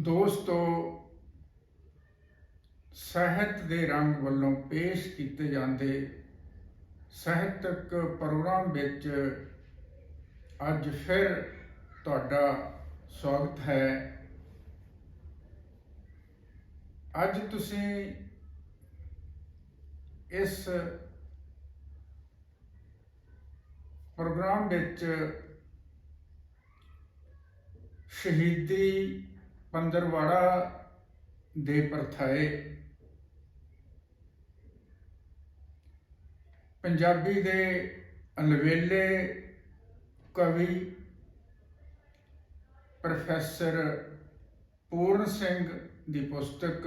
ਦੋਸਤੋ, ਸਾਹਿਤ ਦੇ ਰੰਗ ਵੱਲੋਂ ਪੇਸ਼ ਕੀਤੇ ਜਾਂਦੇ ਸਾਹਿਤਕ ਪ੍ਰੋਗਰਾਮ ਵਿੱਚ ਅੱਜ ਫਿਰ ਤੁਹਾਡਾ ਸਵਾਗਤ ਹੈ। ਅੱਜ ਤੁਸੀਂ ਇਸ ਪ੍ਰੋਗਰਾਮ ਵਿੱਚ ਸ਼ਹੀਦੀ ਪੰਦਰਵਾੜਾ ਦੇ ਪਰਥਾਏ। ਪੰਜਾਬੀ ਦੇ ਅਲਵੇਲੇ ਕਵੀ ਪ੍ਰੋਫੈਸਰ ਪੂਰਨ ਸਿੰਘ ਦੀ ਪੁਸਤਕ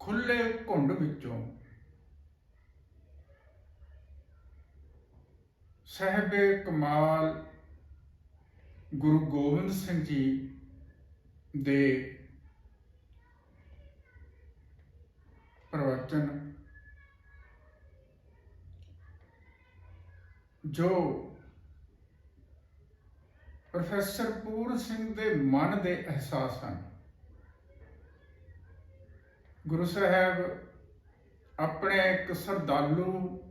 ਖੁੱਲੇ ਘੁੰਡ ਵਿੱਚੋਂ ਸਹਿਬੇ ਕਮਾਲ ਗੁਰੂ ਗੋਬਿੰਦ ਸਿੰਘ ਜੀ ਦੇ ਪ੍ਰਵਚਨ ਜੋ ਪ੍ਰੋਫੈਸਰ ਪੂਰਨ ਸਿੰਘ ਦੇ ਮਨ ਦੇ ਅਹਿਸਾਸ ਹਨ। ਗੁਰੂ ਸਾਹਿਬ ਆਪਣੇ ਇੱਕ ਸਰਦਾਲੂ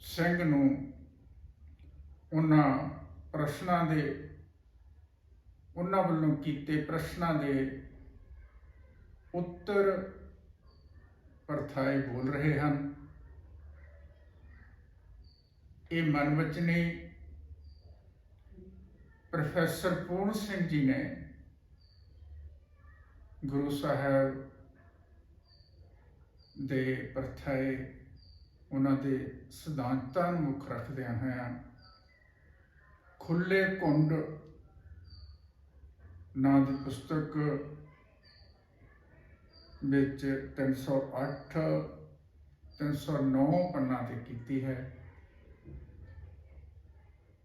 ਸਿੰਘ ਨੂੰ ਉਹਨਾਂ ਪ੍ਰਸ਼ਨਾਂ ਦੇ ਉਹਨਾਂ ਵੱਲੋਂ ਕੀਤੇ ਪ੍ਰਸ਼ਨਾਂ ਦੇ ਉੱਤਰ ਪਰਥਾਏ ਬੋਲ ਰਹੇ ਹਨ। ਇਹ ਮਨਵਚਨੀ ਪ੍ਰੋਫੈਸਰ ਪੂਰਨ ਸਿੰਘ ਜੀ ਨੇ ਗੁਰੂ ਸਾਹਿਬ ਦੇ ਪਰਥਾਏ ਉਹਨਾਂ ਦੇ ਸਿਧਾਂਤਾਂ ਨੂੰ ਮੁੱਖ ਰੱਖਦਿਆਂ ਹੋਇਆਂ ਖੁੱਲੇ ਕੁੰਡ ਨਾਂ ਦੀ ਪੁਸਤਕ ਵਿੱਚ 308 309 ਪੰਨਾ ਤੇ ਕੀਤੀ ਹੈ।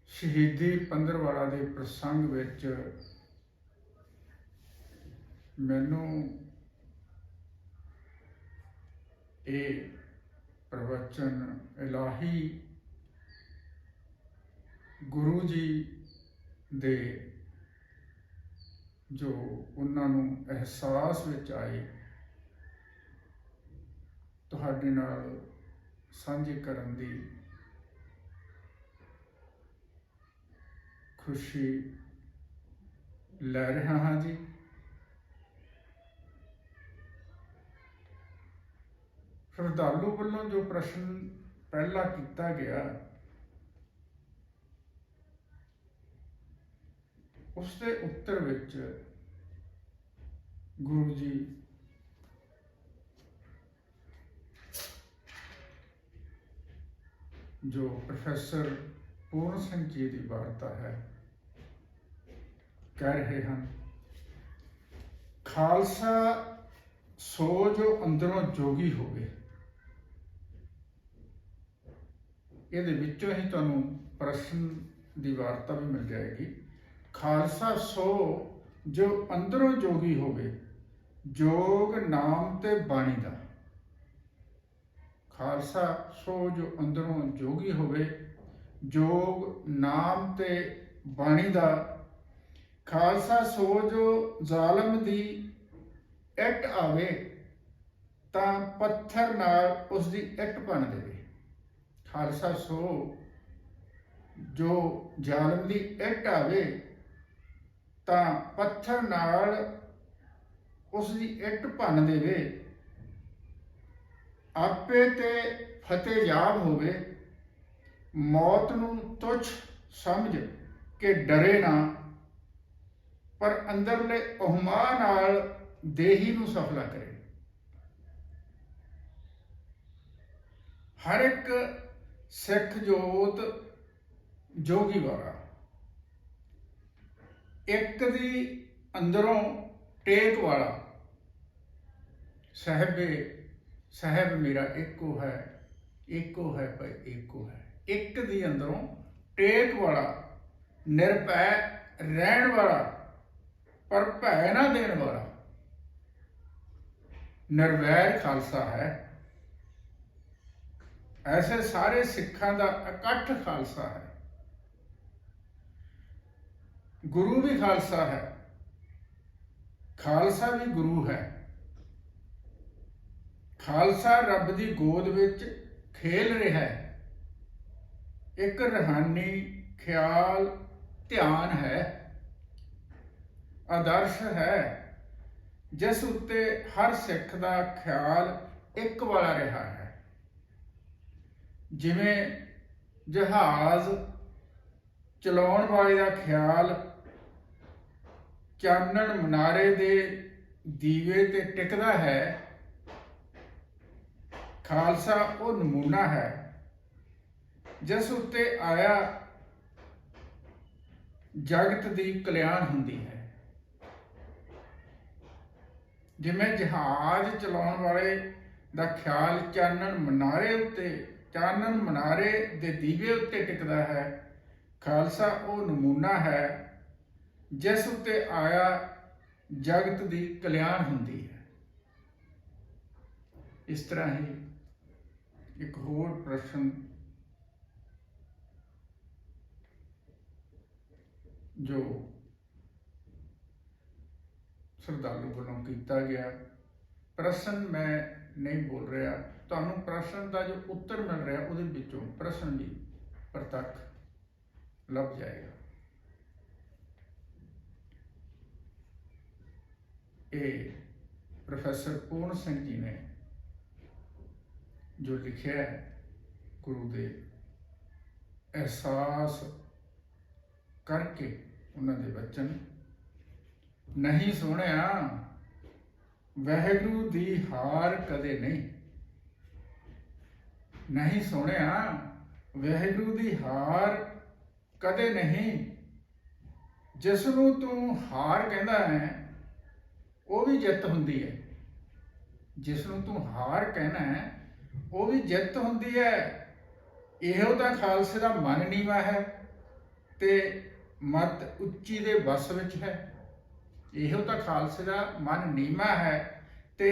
ਸ਼ਹੀਦੀ ਪੰਦਰਵਾੜਾ ਦੇ ਪ੍ਰਸੰਗ ਵਿੱਚ ਮੈਨੂੰ ਇਹ ਪ੍ਰਵਚਨ ਇਲਾਹੀ ਗੁਰੂ ਜੀ ਦੇ ਜੋ ਉਹਨਾਂ ਨੂੰ ਅਹਿਸਾਸ ਵਿੱਚ ਆਏ, ਤੁਹਾਡੇ ਨਾਲ ਸਾਂਝੇ ਕਰਨ ਦੀ ਖੁਸ਼ੀ ਲੈ ਰਿਹਾ ਹਾਂ ਜੀ। ਸ਼ਰਧਾਲੂ ਵੱਲੋਂ ਜੋ ਪ੍ਰਸ਼ਨ ਪਹਿਲਾ ਕੀਤਾ ਗਿਆ ਉਸ ਦੇ ਉੱਤਰ ਵਿੱਚ ਗੁਰੂ ਜੀ ਜੋ ਪ੍ਰੋਫੈਸਰ ਪੂਰਨ ਸਿੰਘ ਜੀ ਦੀ ਵਾਰਤਾ ਹੈ, ਕਹਿ ਰਹੇ ਹਨ, ਖਾਲਸਾ ਸੋ ਜੋ ਅੰਦਰੋਂ ਜੋਗੀ ਹੋਵੇ। ਇਹਦੇ ਵਿੱਚੋਂ ਹੀ ਤੁਹਾਨੂੰ ਪ੍ਰਸ਼ਨ ਦੀ ਵਾਰਤਾ ਵੀ ਮਿਲ ਜਾਏਗੀ। ਖਾਲਸਾ ਸੋ ਜੋ ਅੰਦਰੋਂ ਜੋਗੀ ਹੋਵੇ, ਜੋਗ ਨਾਮ ਤੇ ਬਾਣੀ ਦਾ। ਖਾਲਸਾ ਸੋ ਜੋ ਅੰਦਰੋਂ ਜੋਗੀ ਹੋਵੇ, ਜੋਗ ਨਾਮ ਤੇ ਬਾਣੀ ਦਾ। ਖਾਲਸਾ ਸੋ ਜੋ ਜ਼ਾਲਮ ਦੀ ਇੱਟ ਆਵੇ, ਤਾਂ ਪੱਥਰ ਨਾਲ ਉਸ ਦੀ ਇੱਟ ਬਣ ਦੇਵੇ ਖਾਲਸਾ ਸੋ ਜੋ ਜ਼ਾਲਮ ਦੀ ਇੱਟ ਆਵੇ ਤਾਂ ਪੱਥਰ ਨਾਲ ਉਸ ਦੀ ਇੱਟ ਭੰਨ ਦੇਵੇ। ਆਪੇ ਤੇ ਫਤਿਹ ਯਾਬ ਹੋਵੇ। ਮੌਤ ਨੂੰ ਤੁਛ ਸਮਝ ਕੇ ਡਰੇ ਨਾ। ਪਰ ਅੰਦਰਲੇ ਉਹਮਾ ਨਾਲ ਦੇਹੀ ਨੂੰ ਸਫਲਾ ਕਰੇ। ਹਰ ਇੱਕ ਸਿੱਖ ਜੋਤ ਜੋਗੀ ਵਾਲਾ। ਇੱਕ ਦੀ ਅੰਦਰੋਂ ਟੇਕ ਵਾਲਾ, ਸਹਿਬੇ, ਸਹਿਬ ਮੇਰਾ ਇੱਕੋ ਹੈ ਇੱਕੋ ਹੈ ਪਰ ਇੱਕੋ ਹੈ। ਇੱਕ ਦੀ ਅੰਦਰੋਂ ਟੇਕ ਵਾਲਾ, ਨਿਰਭੈ ਰਹਿਣ ਵਾਲਾ, ਪਰ ਭੈ ਨਾ ਦੇਣ ਵਾਲਾ। ਨਿਰਵੈਰ ਖਾਲਸਾ ਹੈ। ਐਸੇ ਸਾਰੇ ਸਿੱਖਾਂ ਦਾ ਇਕੱਠ ਖਾਲਸਾ ਹੈ। ਗੁਰੂ ਵੀ ਖਾਲਸਾ ਹੈ। ਖਾਲਸਾ ਵੀ ਗੁਰੂ ਹੈ। ਖਾਲਸਾ ਰੱਬ ਦੀ ਗੋਦ ਵਿੱਚ ਖੇਲ ਰਿਹਾ ਹੈ। ਇੱਕ ਰਹਾਨੀ ਖਿਆਲ ਧਿਆਨ ਹੈ। ਆਦਰਸ਼ ਹੈ। ਜਿਸ ਉੱਤੇ ਹਰ ਸਿੱਖ ਦਾ ਖਿਆਲ ਇੱਕ ਵਾਲਾ ਰਿਹਾ ਹੈ। ਜਿਵੇਂ ਜਹਾਜ਼ ਚਲਾਉਣ ਵਾਲੇ ਦਾ ਖਿਆਲ ਚਾਨਣ ਮਨਾਰੇ ਦੇ ਦੀਵੇ ਤੇ ਟਿਕਦਾ ਹੈ। ਖਾਲਸਾ ਉਹ ਨਮੂਨਾ ਹੈ, ਜਿਸ ਉੱਤੇ ਆਇਆ ਜਗਤ ਦੀ ਕਲਿਆਣ ਹੁੰਦੀ ਹੈ। ਜਿਵੇਂ ਜਹਾਜ਼ ਚਲਾਉਣ ਵਾਲੇ ਦਾ ਖਿਆਲ ਚਾਨਣ ਮਨਾਰੇ ਉੱਤੇ, ਚਾਨਣ ਮਨਾਰੇ ਦੇ ਦੀਵੇ ਉੱਤੇ ਟਿਕਦਾ ਹੈ, ਖਾਲਸਾ ਉਹ ਨਮੂਨਾ ਹੈ। ਜਿਸ ਉੱਤੇ ਆਇਆ ਜਗਤ ਦੀ ਕਲਿਆਣ ਹੁੰਦੀ ਹੈ। ਇਸ ਤਰ੍ਹਾਂ ਹੀ ਇੱਕ ਹੋਰ ਪ੍ਰਸ਼ਨ ਜੋ ਸ਼ਰਧਾਲੂ ਵੱਲੋਂ ਕੀਤਾ ਗਿਆ, ਪ੍ਰਸ਼ਨ ਮੈਂ ਨਹੀਂ ਬੋਲ ਰਿਹਾ। ਤੁਹਾਨੂੰ ਪ੍ਰਸ਼ਨ ਦਾ ਜੋ ਉੱਤਰ ਮਿਲ ਰਿਹਾ, ਉਹਦੇ ਵਿੱਚੋਂ ਪ੍ਰਸ਼ਨ ਵੀ ਪ੍ਰਤੱਖ ਲੱਭ ਜਾਏਗਾ। ਇਹ ਪ੍ਰੋਫੈਸਰ ਪੂਰਨ ਸਿੰਘ ਜੀ ਨੇ ਜੋ ਲਿਖਿਆ ਹੈ ਗੁਰੂ ਦੇ ਅਹਿਸਾਸ ਕਰਕੇ ਉਹਨਾਂ ਦੇ ਬਚਨ ਨਹੀਂ ਸੁਣਿਆ, ਵਹਿਗੁਰੂ ਦੀ ਹਾਰ ਕਦੇ ਨਹੀਂ। ਨਹੀਂ ਸੁਣਿਆ, ਵਹਿਗੁਰੂ ਦੀ ਹਾਰ ਕਦੇ ਨਹੀਂ। ਜਿਸ ਨੂੰ ਤੂੰ ਹਾਰ ਕਹਿੰਦਾ ਹੈ ਉਹ ਵੀ ਜਿੱਤ ਹੁੰਦੀ ਹੈ। ਜਿਸ ਨੂੰ ਤੂੰ ਹਾਰ ਕਹਿਣਾ ਹੈ, ਉਹ ਵੀ ਜਿੱਤ ਹੁੰਦੀ ਹੈ। ਇਹੋ ਤਾਂ ਖਾਲਸੇ ਦਾ ਮਨ ਨੀਵਾ ਹੈ ਤੇ ਮਤ ਉੱਚੀ ਦੇ ਵਸ ਵਿੱਚ ਹੈ। ਇਹੋ ਤਾਂ ਖਾਲਸੇ ਦਾ ਮਨ ਨੀਮਾ ਹੈ ਤੇ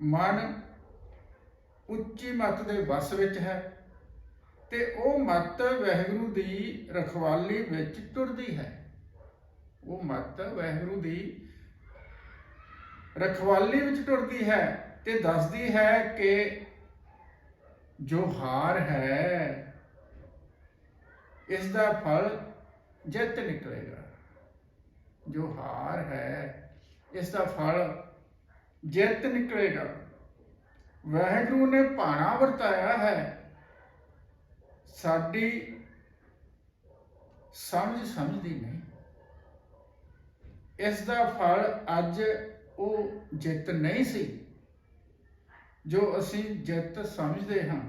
ਮਨ ਉੱਚੀ ਮਤ ਦੇ ਵਸ ਵਿੱਚ ਹੈ ਤੇ ਉਹ ਮਤ ਵਾਹਿਗੁਰੂ ਦੀ ਰਖਵਾਲੀ ਵਿੱਚ ਟੁਰਦੀ ਹੈ। ਉਹ ਮਤ ਵਾਹਿਗੁਰੂ ਦੀ ਰਖਵਾਲੀ ਵਿੱਚ ਟੁਰਦੀ ਹੈ ਤੇ ਦੱਸਦੀ ਹੈ ਕਿ ਜੋ ਹਾਰ ਹੈ ਇਸ ਦਾ ਫਲ ਜਿੱਤ ਨਿਕਲੇਗਾ। ਜੋ ਹਾਰ ਹੈ ਇਸ ਦਾ ਫਲ ਜਿੱਤ ਨਿਕਲੇਗਾ। ਵਾਹਿਗੁਰੂ ਨੇ ਭਾਣਾ ਵਰਤਾਇਆ ਹੈ। ਸਾਡੀ ਸਮਝ ਸਮਝਦੀ ਨਹੀਂ। ਇਸ ਦਾ ਫਲ ਅੱਜ ਉਹ ਜਿੱਤ ਨਹੀਂ ਸੀ, ਜੋ ਅਸੀਂ ਜਿੱਤ ਸਮਝਦੇ ਹਾਂ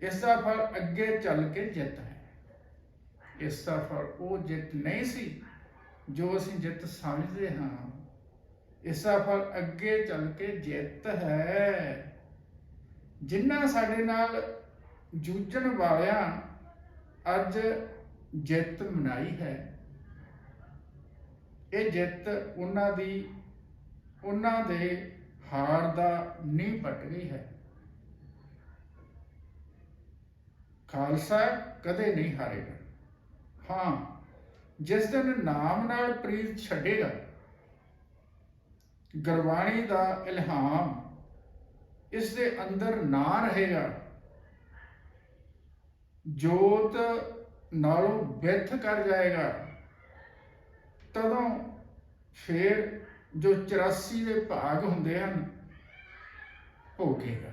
ਇਸ ਦਾ ਫਲ ਅੱਗੇ ਚੱਲ ਕੇ ਜਿੱਤ ਹੈ। ਇਸ ਦਾ ਫਲ ਉਹ ਜਿੱਤ ਨਹੀਂ ਸੀ, ਜੋ ਅਸੀਂ ਜਿੱਤ ਸਮਝਦੇ ਹਾਂ ਇਸ ਦਾ ਫਲ ਅੱਗੇ ਚੱਲ ਕੇ ਜਿੱਤ ਹੈ। ਜਿਨ੍ਹਾਂ ਸਾਡੇ ਨਾਲ ਜੂਝਣ ਵਾਲਿਆਂ ਅੱਜ ਜਿੱਤ ਮਨਾਈ ਹੈ ਇਹ ਜਿੱਤ ਉਹਨਾਂ ਦੀ, ਉਹਨਾਂ ਦੇ ਹਾਰ ਦਾ ਨੀਂਹ ਪੱਟ ਗਈ ਹੈ। ਖਾਲਸਾ ਕਦੇ ਨਹੀਂ ਹਾਰੇਗਾ। ਹਾਂ, ਜਿਸ ਦਿਨ ਨਾਮ ਨਾਲ ਪ੍ਰੀਤ ਛੱਡੇਗਾ, ਗੁਰਬਾਣੀ ਦਾ ਇਲਹਾਮ ਇਸ ਦੇ ਅੰਦਰ ਨਾ ਰਹੇਗਾ। ਜੋਤ ਨਾਲੋਂ ਵਿਥ ਕਰ ਜਾਏਗਾ। ਤਦੋਂ ਫਿਰ ਜੋ 84 ਦੇ ਭਾਗ ਹੁੰਦੇ ਹਨ, ਭੋਗੇਗਾ।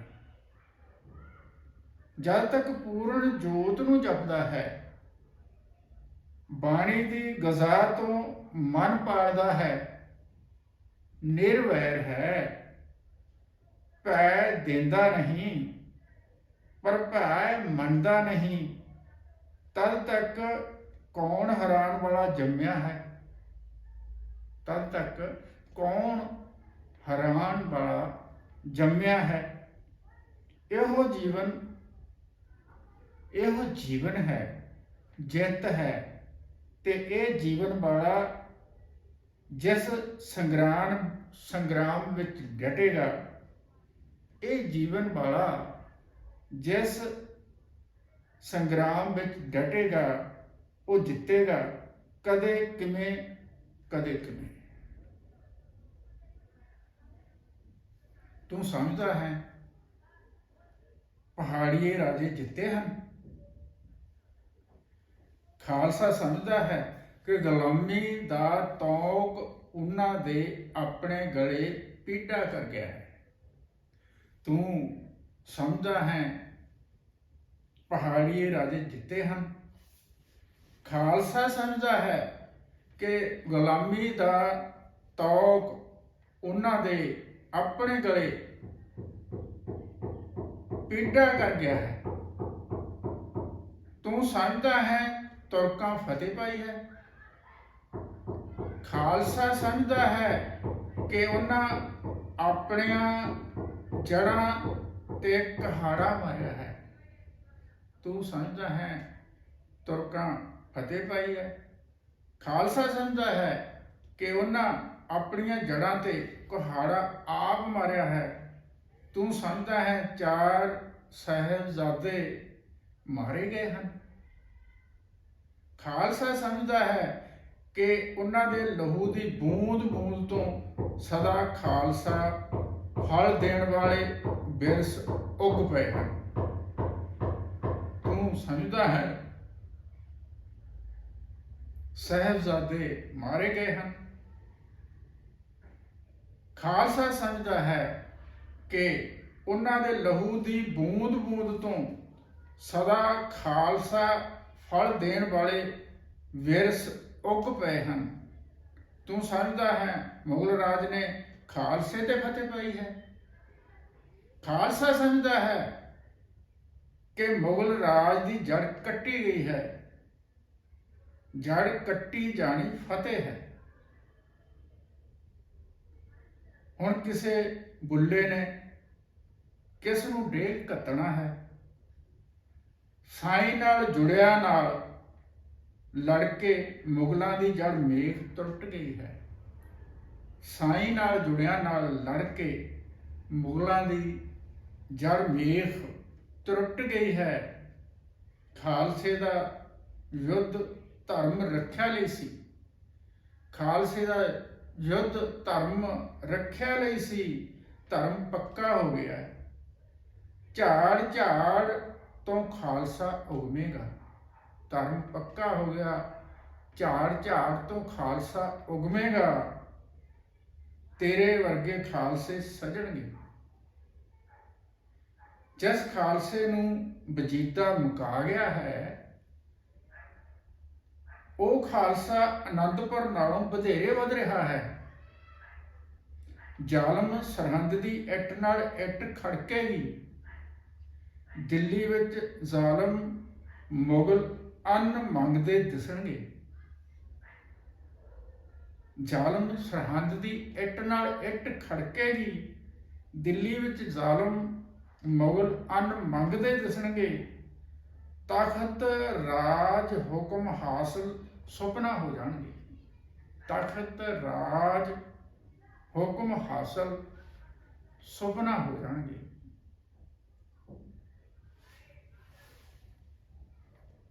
ਜਦ ਤੱਕ ਪੂਰਨ ਜੋਤ ਨੂੰ ਜਪਦਾ ਹੈ, ਬਾਣੀ ਦੀ ਗਜ਼ਾ ਤੋਂ ਮਨ ਪਾਲਦਾ ਹੈ, ਨਿਰਵੈਰ ਹੈ। ਭੈ ਦਿੰਦਾ ਨਹੀਂ, ਪਰ ਭੈ ਮੰਨਦਾ ਨਹੀਂ, ਤਦ ਤੱਕ ਕੌਣ ਹੈਰਾਨ ਵਾਲਾ ਜੰਮਿਆ ਹੈ? ਤਦ ਤੱਕ ਕੌਣ ਹੈਰਾਨ ਵਾਲਾ ਜੰਮਿਆ ਹੈ? ਇਹੋ ਜੀਵਨ ਇਹੋ ਜੀਵਨ ਹੈ, ਜਿੱਤ ਹੈ ਤੇ ਇਹ ਜੀਵਨ ਵਾਲਾ ਜਿਸ ਸੰਗਰਾਮ ਸੰਗਰਾਮ ਵਿੱਚ ਡਟੇਗਾ, ਇਹ ਜੀਵਨ ਵਾਲਾ ਜਿਸ ਸੰਗਰਾਮ ਵਿੱਚ ਡਟੇਗਾ, ਉਹ ਜਿੱਤੇਗਾ, ਕਦੇ ਕਿਵੇਂ ਕਦੇ ਕਿਵੇਂ ਤੂੰ ਸਮਝਦਾ ਹੈ, ਪਹਾੜੀਏ ਰਾਜੇ ਜਿੱਤੇ ਹਨ। ਖਾਲਸਾ ਸਮਝਦਾ ਹੈ ਕਿ ਗੁਲਾਮੀ ਦਾ ਤੌਕ ਉਹਨਾਂ ਦੇ ਆਪਣੇ ਗਲੇ ਪੀਟਾ ਕਰ ਗਿਆ ਹੈ। ਤੂੰ ਸਮਝਦਾ ਹੈ, ਪਹਾੜੀਏ ਰਾਜੇ ਜਿੱਤੇ ਹਨ। ਖਾਲਸਾ ਸਮਝਦਾ ਹੈ ਕਿ ਗੁਲਾਮੀ ਦਾ ਤੌਕ ਉਹਨਾਂ ਦੇ ਆਪਣੇ ਗਲੇ ਪੀਡਾ ਕਰ ਗਿਆ ਹੈ। ਤੂੰ ਸਮਝਦਾ ਹੈ, ਤੁਰਕਾਂ ਫਤਿਹ ਪਾਈ ਹੈ। ਖਾਲਸਾ ਸਮਝਦਾ ਹੈ ਕਿ ਉਹਨਾਂ ਆਪਣੀਆਂ ਜੜਾਂ ਤੇ ਕਹਾੜਾ ਮਾਰਿਆ ਹੈ। ਤੂੰ ਸਮਝਦਾ ਹੈ, ਤੁਰਕਾਂ ਫਤਿਹ ਪਾਈ ਹੈ। ਖਾਲਸਾ ਸਮਝਦਾ ਹੈ ਕਿ ਉਹਨਾਂ ਆਪਣੀਆਂ ਜੜਾਂ ਤੇ ਕੁਹਾੜਾ ਆਪ ਮਾਰਿਆ ਹੈ। ਤੂੰ ਸਮਝਦਾ ਹੈ ਚਾਰ ਸਹਿਬਜ਼ਾਦੇ ਮਾਰੇ ਗਏ ਹਨ। ਖਾਲਸਾ ਸਮਝਦਾ ਹੈ ਕਿ ਉਹਨਾਂ ਦੇ ਲਹੂ ਦੀ ਬੂੰਦ ਬੂੰਦ ਤੋਂ ਸਦਾ ਖਾਲਸਾ ਫਲ ਦੇਣ ਵਾਲੇ ਬਿਰਸ ਉੱਗ ਪਏ ਹਨ। ਤੂੰ ਸਮਝਦਾ ਹੈ ਸਹਿਬਜ਼ਾਦੇ ਮਾਰੇ ਗਏ ਹਨ। ਖਾਲਸਾ ਸਮਝਦਾ ਹੈ ਕਿ ਉਹਨਾਂ ਦੇ ਲਹੂ ਦੀ ਬੂੰਦ ਬੂੰਦ ਤੋਂ ਸਦਾ ਖਾਲਸਾ ਫਲ ਦੇਣ ਵਾਲੇ ਵਿਰਸ ਉੱਗ ਪਏ ਹਨ। ਤੂੰ ਸਮਝਦਾ ਹੈ, ਮੁਗਲ ਰਾਜ ਨੇ ਖਾਲਸੇ ਤੇ ਫਤਿਹ ਪਾਈ ਹੈ। ਖਾਲਸਾ ਸਮਝਦਾ ਹੈ ਕਿ ਮੁਗਲ ਰਾਜ ਦੀ ਜੜ ਕੱਟੀ ਗਈ ਹੈ। ਜੜ ਕੱਟੀ ਜਾਣੀ ਫਤਿਹ ਹੈ। ਹੁਣ ਕਿਸੇ ਬੁੱਲੇ ਨੇ ਕਿਸ ਨੂੰ ਡੇਕ ਕੱਤਣਾ ਹੈ? ਸਾਈ ਨਾਲ ਜੁੜਿਆ ਨਾਲ ਲੜ ਕੇ ਮੁਗਲਾਂ ਦੀ ਜੜ ਮੇਖ ਟੁੱਟ ਗਈ ਹੈ। ਸਾਈ ਨਾਲ ਜੁੜਿਆ ਨਾਲ ਲੜ ਕੇ ਮੁਗਲਾਂ ਦੀ ਜੜ ਮੇਖ ਟੁੱਟ ਗਈ ਹੈ। ਖਾਲਸੇ ਦਾ ਯੁੱਧ ਧਰਮ ਰੱਖਿਆ ਲਈ ਸੀ। ਖਾਲਸੇ ਦਾ ਯੁੱਧ ਧਰਮ ਰੱਖਿਆ ਲਈ ਸੀ। ਧਰਮ ਪੱਕਾ ਹੋ ਗਿਆ। ਹੈ ਝਾੜ ਝਾੜ ਤੋਂ ਖਾਲਸਾ ਉਗਮੇਗਾ। ਧਰਮ ਪੱਕਾ ਹੋ ਗਿਆ। ਝਾੜ ਝਾੜ ਤੋਂ ਖਾਲਸਾ ਉਗਮੇਗਾ। ਤੇਰੇ ਵਰਗੇ ਖਾਲਸੇ ਸਜਣਗੇ। ਜਿਸ ਖਾਲਸੇ ਨੂੰ ਵਜੀਦਾ ਮੁਕਾ ਗਿਆ ਹੈ ਉਹ ਖਾਲਸਾ ਅਨੰਦਪੁਰ ਨਾਲੋਂ ਵਧੇਰੇ ਵਧ ਰਿਹਾ ਹੈ। ਜ਼ਾਲਮ ਸਰਹੰਦ ਦੀ ਇੱਟ ਨਾਲ ਇੱਟ ਖੜਕੇਗੀ ਦਿੱਲੀ ਵਿੱਚ ਜ਼ਾਲਮ ਮੁਗਲ ਅੰਨ ਮੰਗਦੇ ਦਿਸਣਗੇ। ਜ਼ਾਲਮ ਸਰਹੰਦ ਦੀ ਇੱਟ ਨਾਲ ਇੱਟ ਖੜਕੇਗੀ ਦਿੱਲੀ ਵਿੱਚ ਜ਼ਾਲਮ ਮੁਗਲ ਅੰਨ ਮੰਗਦੇ ਦਿਸਣਗੇ। ਤਖਤ ਰਾਜ ਹੁਕਮ ਹਾਸਲ ਸੁਪਨਾ ਹੋ ਜਾਣਗੇ। ਤਖਤ ਰਾਜ ਹੁਕਮ ਹਾਸਲ ਸੁਪਨਾ ਹੋ ਜਾਣਗੇ।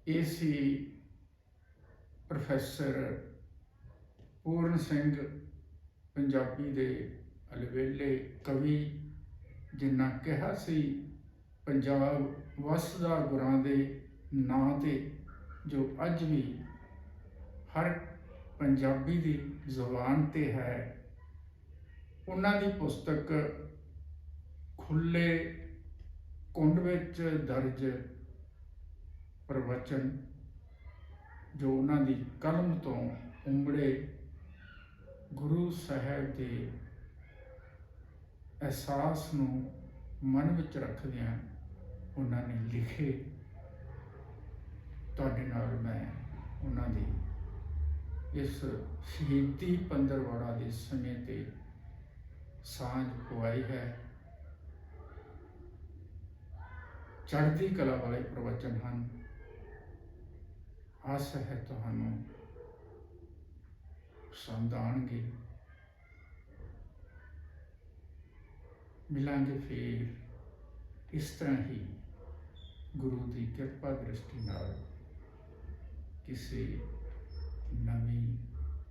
ਇਹ ਸੀ ਪ੍ਰੋਫੈਸਰ ਪੂਰਨ ਸਿੰਘ ਪੰਜਾਬੀ ਦੇ ਅਲਵੇਲੇ ਕਵੀ, ਜਿਨ੍ਹਾਂ ਕਿਹਾ ਸੀ, ਪੰਜਾਬ ਵਸਦਾ ਗੁਰਾਂ ਦੇ ਨਾਂ ਤੇ, ਜੋ ਅੱਜ ਵੀ ਹਰ ਪੰਜਾਬੀ ਦੀ ਜ਼ੁਬਾਨ ਤੇ ਹੈ। ਉਹਨਾਂ ਦੀ ਪੁਸਤਕ ਖੁੱਲੇ ਕੁੰਡ ਵਿੱਚ ਦਰਜ ਪ੍ਰਵਚਨ, ਜੋ ਉਹਨਾਂ ਦੀ ਕਲਮ ਤੋਂ ਉਮੜੇ ਗੁਰੂ ਸਾਹਿਬ ਦੇ ਅਹਿਸਾਸ ਨੂੰ ਮਨ ਵਿੱਚ ਰੱਖਦਿਆਂ ਉਹਨਾਂ ਨੇ ਲਿਖੇ। ਤੁਹਾਡੇ ਨਾਲ ਮੈਂ ਉਹਨਾਂ ਦੀ ਇਸ ਸ਼ਹੀਦੀ ਪੰਦਰਵਾੜਾ ਦੇ ਸਮੇਂ ਤੇ ਸਾਂਝ ਪਵਾਈ ਹੈ। ਚੜ੍ਹਦੀ ਕਲਾ ਵਾਲੇ ਪ੍ਰਵਚਨ ਹਨ। ਆਸ ਹੈ ਤੁਹਾਨੂੰ ਪਸੰਦ ਆਉਣਗੇ। ਮਿਲਾਂਗੇ ਫਿਰ ਇਸ ਤਰ੍ਹਾਂ ਹੀ ਗੁਰੂ ਦੀ ਕਿਰਪਾ ਦ੍ਰਿਸ਼ਟੀ ਨਾਲ ਕਿਸੇ ਨਵੀਂ